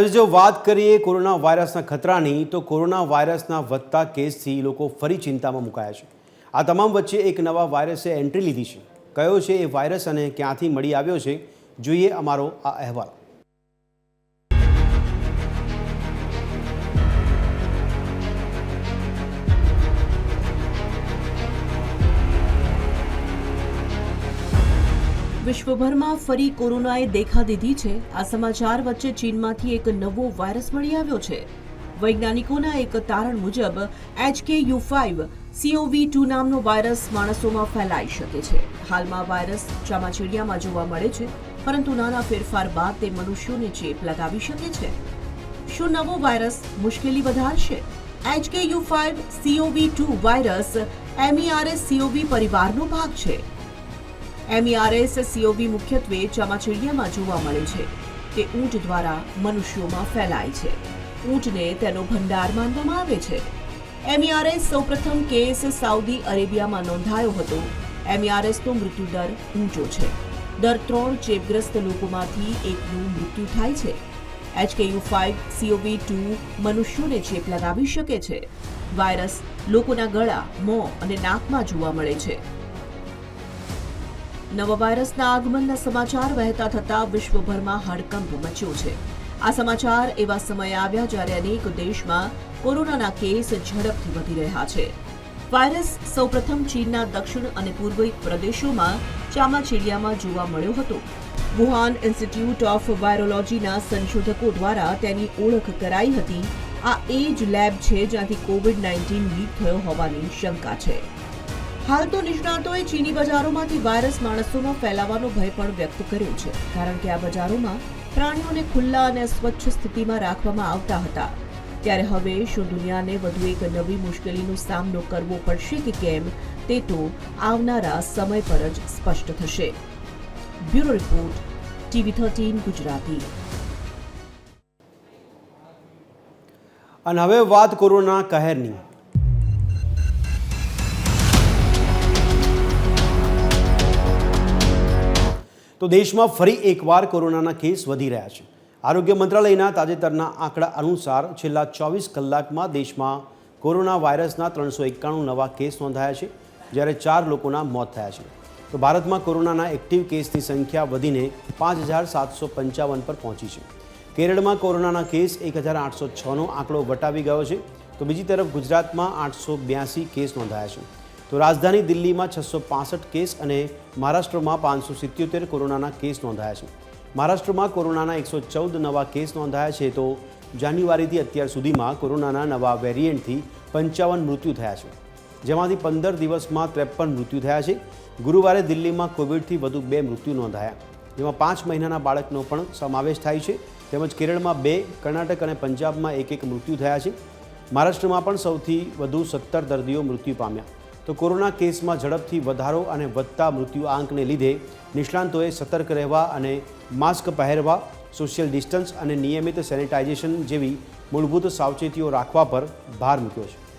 હવે જો વાત કરીએ કોરોના વાયરસના ખતરાની, તો કોરોના વાયરસના વધતા કેસથી લોકો ફરી ચિંતામાં મુકાયા છે. આ તમામ વચ્ચે એક નવા વાયરસે એન્ટ્રી લીધી છે. કયો છે એ વાયરસ અને ક્યાંથી મળી આવ્યો છે? જોઈએ અમારો આ અહેવાલ. વિશ્વભરમાં ફરી કોરોનાએ દેખા દીધી છે. આ સમાચાર વચ્ચે ચીનમાંથી એક નવો વાયરસ મળી આવ્યો છે. વૈજ્ઞાનિકોના એક તારણ મુજબ HK U five COV two નામનો વાયરસ માણસોમાં ફેલાઈ શકે છે. હાલમાં વાયરસ ચામાચીડિયામાં જોવા મળે છે, પરંતુ નાના ફેરફાર બાદ તે મનુષ્યોને ચેપ લગાવી શકે છે. શું નવો વાયરસ મુશ્કેલી વધારશે? HK U five COV two virus, MERS, COV પરિવારનો ભાગ છે. એમઈઆરએસ સીઓવી મુખ્યત્વે ચામાચીડિયામાં જોવા મળે છે. તે ઊંટ દ્વારા મનુષ્યોમાં ફેલાય છે. ઊંટને તેનો ભંડાર માનવામાં આવે છે. એમઈઆરએસ સૌપ્રથમ કેસ સાઉદી અરેબિયામાં નોંધાયો હતો. એમઈઆરએસનો મૃત્યુદર ઊંચો છે. દર ત્રણ ચેપગ્રસ્ત લોકોમાંથી એકનું મૃત્યુ થાય છે. એચકેયુ ફાઇવ સીઓવી ટુ મનુષ્યોને ચેપ લગાવી શકે છે. વાયરસ લોકોના ગળા, મોં અને નાકમાં જોવા મળે છે. નવા વાયરસના આગમનના સમાચાર વહેતા થતા વિશ્વભરમાં હડકંપ મચ્યો છે. આ સમાચાર એવા સમયે આવ્યા જ્યારે અનેક દેશમાં કોરોનાના કેસ ઝડપથી વધી રહ્યા છે. વાયરસ સૌપ્રથમ ચીનના દક્ષિણ અને પૂર્વી પ્રદેશોમાં ચામાચીડિયામાં જોવા મળ્યો હતો. વુહાન ઇન્સ્ટિટ્યૂટ ઓફ વાયરોલોજીના સંશોધકો દ્વારા તેની ઓળખ કરાઈ હતી. આ એ જ લેબ છે જ્યાંથી કોવિડ નાઇન્ટીન લીક થયો હોવાની શંકા છે. હાલ તો નિષ્ણાતોએ ચીની બજારોમાંથી વાયરસ માણસોમાં ફેલાવાનો ભય પણ વ્યક્ત કર્યો છે, કારણ કે આ બજારોમાં પ્રાણીઓને ખુલ્લા અને સ્વચ્છ સ્થિતિમાં રાખવામાં આવતા હતા. ત્યારે હવે શું દુનિયાને વધુ એક નવી મુશ્કેલીનો સામનો કરવો પડશે કે કેમ, તે તો આવનારા સમય પર જ સ્પષ્ટ થશે. Bureau report, TV thirteen Gujarati. અને હવે વાત કોરોના કહેરની. તો દેશમાં ફરી એકવાર કોરોનાના કેસ વધી રહ્યા છે. આરોગ્ય મંત્રાલયના તાજેતરના આંકડા અનુસાર છેલ્લા ચોવીસ કલાકમાં દેશમાં કોરોના વાયરસના ત્રણસો એકાણું નવા કેસ નોંધાયા છે, જ્યારે ચાર લોકોના મોત થયા છે. તો ભારતમાં કોરોનાના એક્ટિવ કેસની સંખ્યા વધીને પાંચ હજાર સાતસો પંચાવન પર પહોંચી છે. કેરળમાં કોરોનાના કેસ એક હજાર આઠસો છનો આંકડો વટાવી ગયો છે. તો બીજી તરફ ગુજરાતમાં આઠસો બ્યાસી કેસ નોંધાયા છે. તો રાજધાની દિલ્હીમાં છસો પાંસઠ કેસ અને મહારાષ્ટ્રમાં પાંચસો સિત્યોતેર કોરોનાના કેસ નોંધાયા છે. મહારાષ્ટ્રમાં કોરોનાના એકસો ચૌદ નવા કેસ નોંધાયા છે તો જાન્યુઆરીથી અત્યાર સુધીમાં કોરોનાના નવા વેરિયન્ટથી પંચાવન મૃત્યુ થયા છે. જેમાંથી પંદર દિવસમાં ત્રેપન મૃત્યુ થયા છે. ગુરુવારે દિલ્હીમાં કોવિડથી વધુ બે મૃત્યુ નોંધાયા. જેમાં પાંચ મહિનાના બાળકનો પણ સમાવેશ થાય છે. તેમજ કેરળમાં બે, કર્ણાટક અને પંજાબમાં એક એક મૃત્યુ થયા છે. મહારાષ્ટ્રમાં પણ સૌથી વધુ સત્તર દર્દીઓ મૃત્યુ પામ્યા. તો કોરોના કેસમાં ઝડપથી વધારો અને વધતા મૃત્યુ આંકને લીધે નિષ્ણાંતોએ સતર્ક રહેવા અને માસ્ક પહેરવા સોશિયલ ડિસ્ટન્સ અને નિયમિત સેનિટાઇઝેશન જેવી મૂળભૂત સાવચેતીઓ રાખવા પર ભાર મૂક્યો છે.